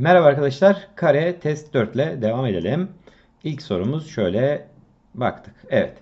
Merhaba arkadaşlar. Kare test 4 ile devam edelim. İlk sorumuz şöyle baktık. Evet.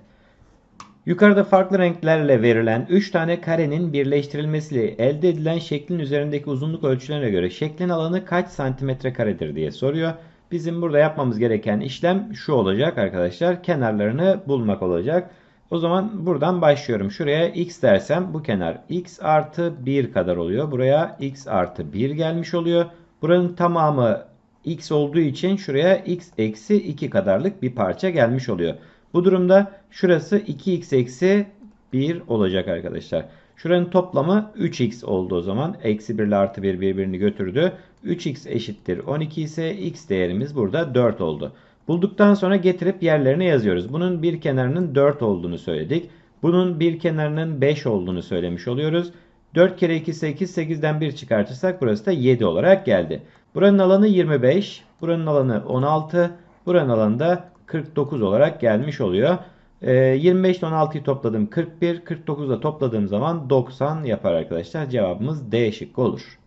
Yukarıda farklı renklerle verilen 3 tane karenin birleştirilmesiyle elde edilen şeklin üzerindeki uzunluk ölçülerine göre şeklin alanı kaç santimetre karedir diye soruyor. Bizim burada yapmamız gereken işlem şu olacak arkadaşlar. Kenarlarını bulmak olacak. O zaman buradan başlıyorum. Şuraya x dersem bu kenar x artı 1 kadar oluyor. Buraya x artı 1 gelmiş oluyor. Buranın tamamı x olduğu için şuraya x eksi 2 kadarlık bir parça gelmiş oluyor. Bu durumda şurası 2x eksi 1 olacak arkadaşlar. Şuranın toplamı 3x oldu o zaman. Eksi 1 ile artı 1 birbirini götürdü. 3x eşittir 12 ise x değerimiz burada 4 oldu. Bulduktan sonra getirip yerlerine yazıyoruz. Bunun bir kenarının 4 olduğunu söyledik. Bunun bir kenarının 5 olduğunu söylemiş oluyoruz. 4 kere 2 8. 8'den 1 çıkartırsak burası da 7 olarak geldi. Buranın alanı 25. Buranın alanı 16. Buranın alanı da 49 olarak gelmiş oluyor. E, 25 ile 16'yı topladım 41. 49 ile topladığım zaman 90 yapar arkadaşlar. Cevabımız D şıkkı olur.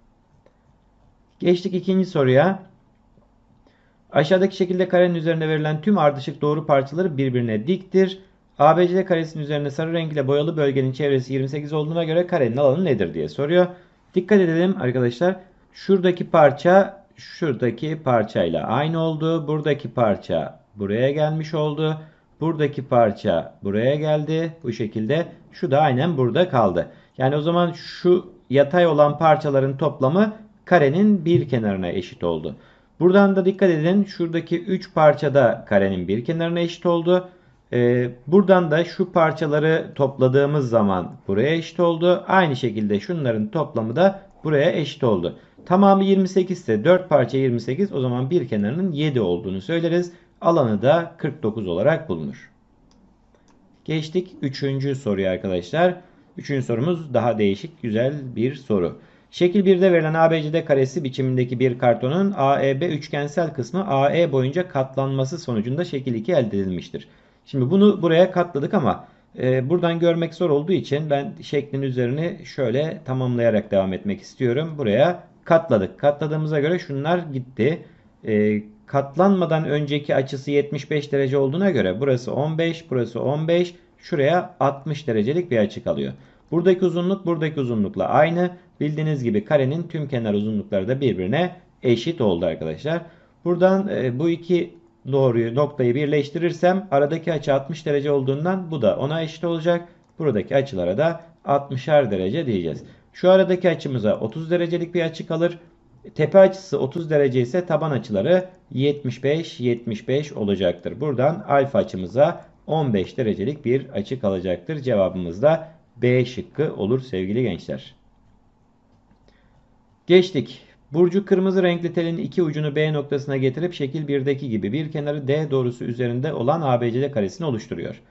Geçtik ikinci soruya. Aşağıdaki şekilde karenin üzerinde verilen tüm ardışık doğru parçaları birbirine diktir. ABCD karesinin üzerine sarı renk ile boyalı bölgenin çevresi 28 olduğuna göre karenin alanı nedir diye soruyor. Dikkat edelim arkadaşlar. Şuradaki parça şuradaki parçayla aynı oldu. Buradaki parça buraya gelmiş oldu. Buradaki parça buraya geldi. Bu şekilde şu da aynen burada kaldı. Yani o zaman şu yatay olan parçaların toplamı karenin bir kenarına eşit oldu. Buradan da dikkat edin. Şuradaki 3 parça da karenin bir kenarına eşit oldu. Ee, buradan da şu parçaları topladığımız zaman buraya eşit oldu. Aynı şekilde şunların toplamı da buraya eşit oldu. Tamamı 28 ise 4 parça 28 o zaman bir kenarının 7 olduğunu söyleriz. Alanı da 49 olarak bulunur. Geçtik 3. soruya arkadaşlar. 3. sorumuz daha değişik güzel bir soru. Şekil 1'de verilen ABCD karesi biçimindeki bir kartonun AEB üçgensel kısmı AE boyunca katlanması sonucunda şekil 2 elde edilmiştir. Şimdi bunu buraya katladık ama e, buradan görmek zor olduğu için ben şeklin üzerini şöyle tamamlayarak devam etmek istiyorum. Buraya katladık. Katladığımıza göre şunlar gitti. E, katlanmadan önceki açısı 75 derece olduğuna göre burası 15, burası 15, şuraya 60 derecelik bir açı kalıyor. Buradaki uzunluk buradaki uzunlukla aynı. Bildiğiniz gibi karenin tüm kenar uzunlukları da birbirine eşit oldu arkadaşlar. Buradan e, bu iki doğruyu noktayı birleştirirsem aradaki açı 60 derece olduğundan bu da ona eşit olacak. Buradaki açılara da 60'ar derece diyeceğiz. Şu aradaki açımıza 30 derecelik bir açı kalır. Tepe açısı 30 derece ise taban açıları 75-75 olacaktır. Buradan alfa açımıza 15 derecelik bir açı kalacaktır. Cevabımız da B şıkkı olur sevgili gençler. Geçtik. Burcu kırmızı renkli telin iki ucunu B noktasına getirip şekil 1'deki gibi bir kenarı D doğrusu üzerinde olan ABCD karesini oluşturuyor.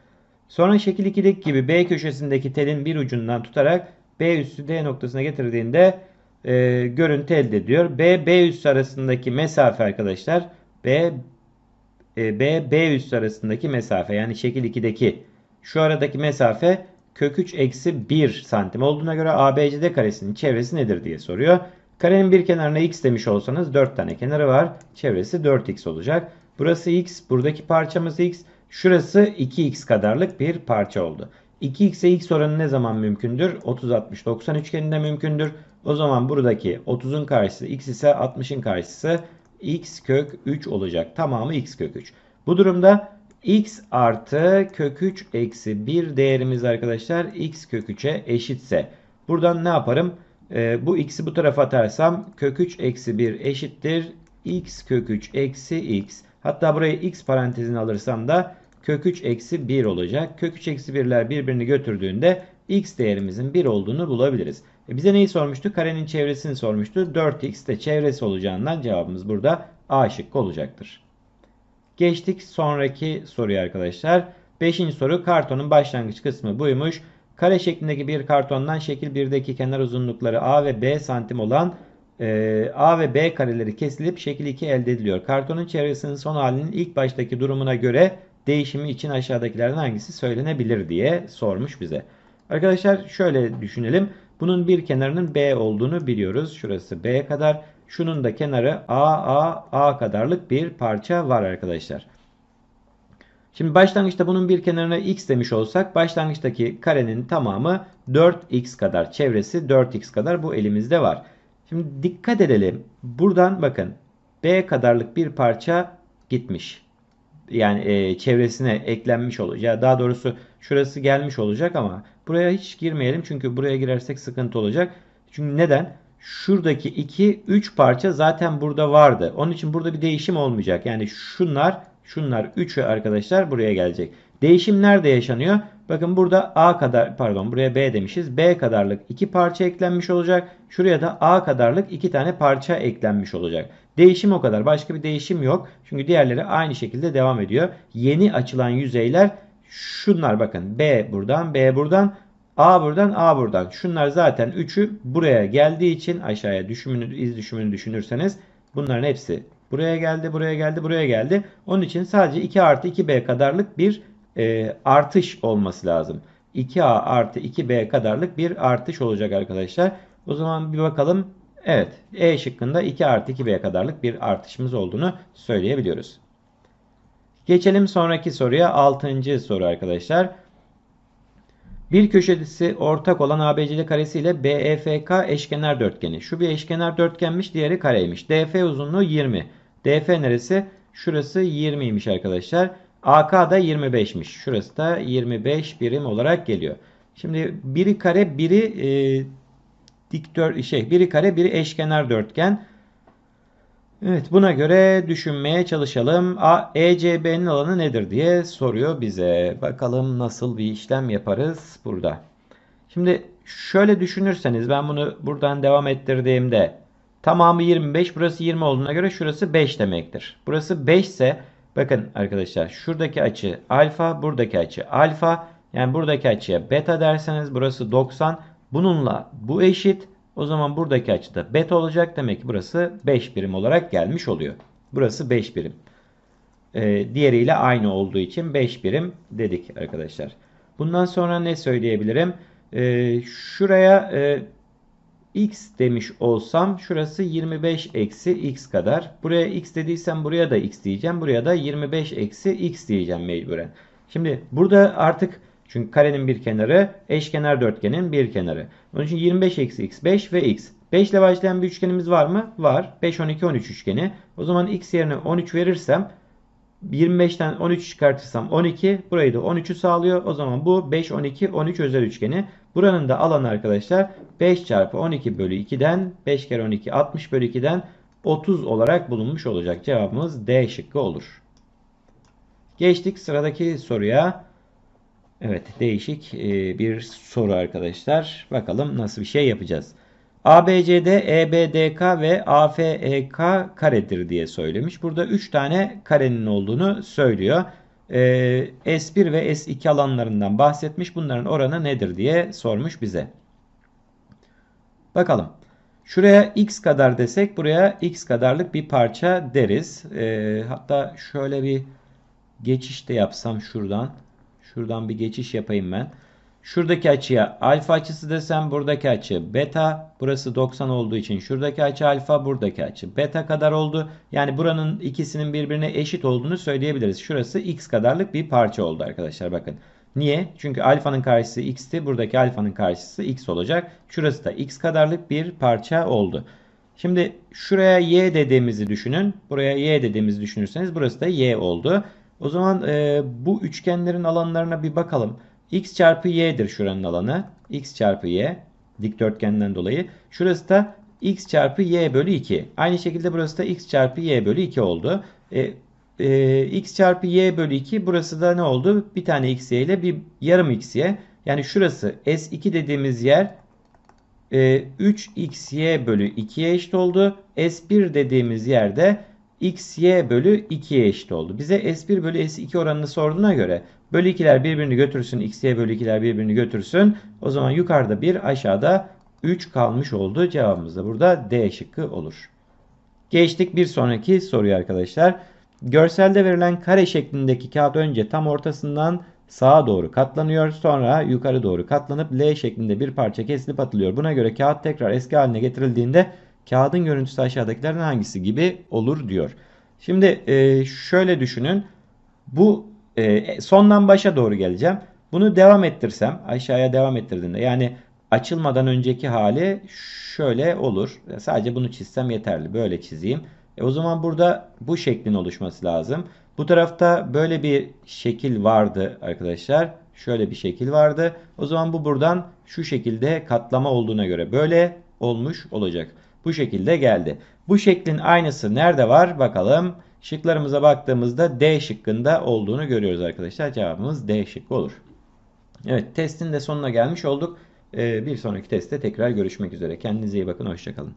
Sonra şekil 2'deki gibi B köşesindeki telin bir ucundan tutarak B üssü D noktasına getirdiğinde e, görüntü elde ediyor. B, B üssü arasındaki mesafe arkadaşlar B, e, B, B üssü arasındaki mesafe yani şekil 2'deki şu aradaki mesafe kök 3 eksi 1 santim olduğuna göre ABCD karesinin çevresi nedir diye soruyor. Karenin bir kenarına x demiş olsanız 4 tane kenarı var. Çevresi 4x olacak. Burası x, buradaki parçamız x. Şurası 2x kadarlık bir parça oldu. 2x'e x oranı ne zaman mümkündür? 30 60 90 üçgeninde mümkündür. O zaman buradaki 30'un karşısı x ise 60'ın karşısı x kök 3 olacak. Tamamı x kök 3. Bu durumda x artı kök 3 eksi 1 değerimiz arkadaşlar x kök 3'e eşitse buradan ne yaparım? E, bu x'i bu tarafa atarsam kök 3 eksi 1 eşittir x kök 3 eksi x. Hatta buraya x parantezini alırsam da kök 3 eksi 1 olacak. Kök 3 eksi 1'ler birbirini götürdüğünde x değerimizin 1 olduğunu bulabiliriz. E bize neyi sormuştu? Karenin çevresini sormuştu. 4x de çevresi olacağından cevabımız burada A şıkkı olacaktır. Geçtik sonraki soruya arkadaşlar. Beşinci soru kartonun başlangıç kısmı buymuş. Kare şeklindeki bir kartondan şekil 1'deki kenar uzunlukları A ve B santim olan e, A ve B kareleri kesilip şekil 2 elde ediliyor. Kartonun çevresinin son halinin ilk baştaki durumuna göre değişimi için aşağıdakilerden hangisi söylenebilir diye sormuş bize. Arkadaşlar şöyle düşünelim. Bunun bir kenarının B olduğunu biliyoruz. Şurası B kadar. Şunun da kenarı A, A, A kadarlık bir parça var arkadaşlar. Şimdi başlangıçta bunun bir kenarına x demiş olsak başlangıçtaki karenin tamamı 4x kadar. Çevresi 4x kadar bu elimizde var. Şimdi dikkat edelim. Buradan bakın B kadarlık bir parça gitmiş. Yani e, çevresine eklenmiş olacak. Daha doğrusu şurası gelmiş olacak ama buraya hiç girmeyelim. Çünkü buraya girersek sıkıntı olacak. Çünkü neden? Şuradaki 2 3 parça zaten burada vardı. Onun için burada bir değişim olmayacak. Yani şunlar şunlar 3'ü arkadaşlar buraya gelecek. Değişim nerede yaşanıyor? Bakın burada A kadar pardon buraya B demişiz. B kadarlık 2 parça eklenmiş olacak. Şuraya da A kadarlık 2 tane parça eklenmiş olacak. Değişim o kadar. Başka bir değişim yok. Çünkü diğerleri aynı şekilde devam ediyor. Yeni açılan yüzeyler şunlar bakın. B buradan, B buradan, A buradan, A buradan. Şunlar zaten 3'ü buraya geldiği için aşağıya düşümünü, iz düşümünü düşünürseniz bunların hepsi buraya geldi, buraya geldi, buraya geldi. Onun için sadece 2 artı 2B kadarlık bir e, artış olması lazım. 2A artı 2B kadarlık bir artış olacak arkadaşlar. O zaman bir bakalım. Evet. E şıkkında 2 artı 2B kadarlık bir artışımız olduğunu söyleyebiliyoruz. Geçelim sonraki soruya. 6. soru arkadaşlar. Bir köşesi ortak olan ABCD karesi ile BEFK eşkenar dörtgeni. Şu bir eşkenar dörtgenmiş, diğeri kareymiş. DF uzunluğu 20. DF neresi? Şurası 20'ymiş arkadaşlar. AK da 25'miş. Şurası da 25 birim olarak geliyor. Şimdi biri kare, biri e, dikdör şey, biri kare, biri eşkenar dörtgen. Evet, buna göre düşünmeye çalışalım. A, ECB'nin alanı nedir diye soruyor bize. Bakalım nasıl bir işlem yaparız burada. Şimdi şöyle düşünürseniz ben bunu buradan devam ettirdiğimde tamamı 25, burası 20 olduğuna göre şurası 5 demektir. Burası 5 ise bakın arkadaşlar şuradaki açı alfa, buradaki açı alfa. Yani buradaki açıya beta derseniz burası 90. Bununla bu eşit. O zaman buradaki açıda beta olacak. Demek ki burası 5 birim olarak gelmiş oluyor. Burası 5 birim. Ee, diğeriyle aynı olduğu için 5 birim dedik arkadaşlar. Bundan sonra ne söyleyebilirim? Ee, şuraya e, x demiş olsam şurası 25 eksi x kadar. Buraya x dediysem buraya da x diyeceğim. Buraya da 25 eksi x diyeceğim mecburen. Şimdi burada artık çünkü karenin bir kenarı eşkenar dörtgenin bir kenarı. Onun için 25 eksi x 5 ve x. 5 ile başlayan bir üçgenimiz var mı? Var. 5, 12, 13 üçgeni. O zaman x yerine 13 verirsem 25'ten 13 çıkartırsam 12. Burayı da 13'ü sağlıyor. O zaman bu 5, 12, 13 özel üçgeni. Buranın da alanı arkadaşlar 5 çarpı 12 bölü 2'den 5 kere 12 60 bölü 2'den 30 olarak bulunmuş olacak. Cevabımız D şıkkı olur. Geçtik sıradaki soruya. Evet değişik e, bir soru arkadaşlar. Bakalım nasıl bir şey yapacağız. ABCD, EBDK ve AFEK karedir diye söylemiş. Burada 3 tane karenin olduğunu söylüyor. E, S1 ve S2 alanlarından bahsetmiş. Bunların oranı nedir diye sormuş bize. Bakalım. Şuraya x kadar desek buraya x kadarlık bir parça deriz. E, hatta şöyle bir geçiş de yapsam şuradan. Şuradan bir geçiş yapayım ben. Şuradaki açıya alfa açısı desem buradaki açı beta. Burası 90 olduğu için şuradaki açı alfa buradaki açı beta kadar oldu. Yani buranın ikisinin birbirine eşit olduğunu söyleyebiliriz. Şurası x kadarlık bir parça oldu arkadaşlar bakın. Niye? Çünkü alfanın karşısı x'ti. Buradaki alfanın karşısı x olacak. Şurası da x kadarlık bir parça oldu. Şimdi şuraya y dediğimizi düşünün. Buraya y dediğimizi düşünürseniz burası da y oldu. O zaman e, bu üçgenlerin alanlarına bir bakalım. x çarpı y'dir şuranın alanı. x çarpı y dikdörtgenden dolayı. Şurası da x çarpı y bölü 2. Aynı şekilde burası da x çarpı y bölü 2 oldu. E, e, x çarpı y bölü 2 burası da ne oldu? Bir tane x y ile bir yarım x y. Yani şurası s2 dediğimiz yer e, 3xy bölü 2'ye eşit oldu. s1 dediğimiz yerde xy bölü 2'ye eşit oldu. Bize s1 bölü s2 oranını sorduğuna göre bölü 2'ler birbirini götürsün. xy bölü 2'ler birbirini götürsün. O zaman yukarıda 1 aşağıda 3 kalmış oldu. Cevabımız da burada D şıkkı olur. Geçtik bir sonraki soruya arkadaşlar. Görselde verilen kare şeklindeki kağıt önce tam ortasından sağa doğru katlanıyor. Sonra yukarı doğru katlanıp L şeklinde bir parça kesilip atılıyor. Buna göre kağıt tekrar eski haline getirildiğinde Kağıdın görüntüsü aşağıdakilerden hangisi gibi olur diyor. Şimdi e, şöyle düşünün. Bu e, sondan başa doğru geleceğim. Bunu devam ettirsem aşağıya devam ettirdiğimde yani açılmadan önceki hali şöyle olur. Sadece bunu çizsem yeterli. Böyle çizeyim. E, o zaman burada bu şeklin oluşması lazım. Bu tarafta böyle bir şekil vardı arkadaşlar. Şöyle bir şekil vardı. O zaman bu buradan şu şekilde katlama olduğuna göre böyle olmuş olacak. Bu şekilde geldi. Bu şeklin aynısı nerede var bakalım. Şıklarımıza baktığımızda D şıkkında olduğunu görüyoruz arkadaşlar. Cevabımız D şıkkı olur. Evet testin de sonuna gelmiş olduk. Ee, bir sonraki testte tekrar görüşmek üzere. Kendinize iyi bakın. Hoşçakalın.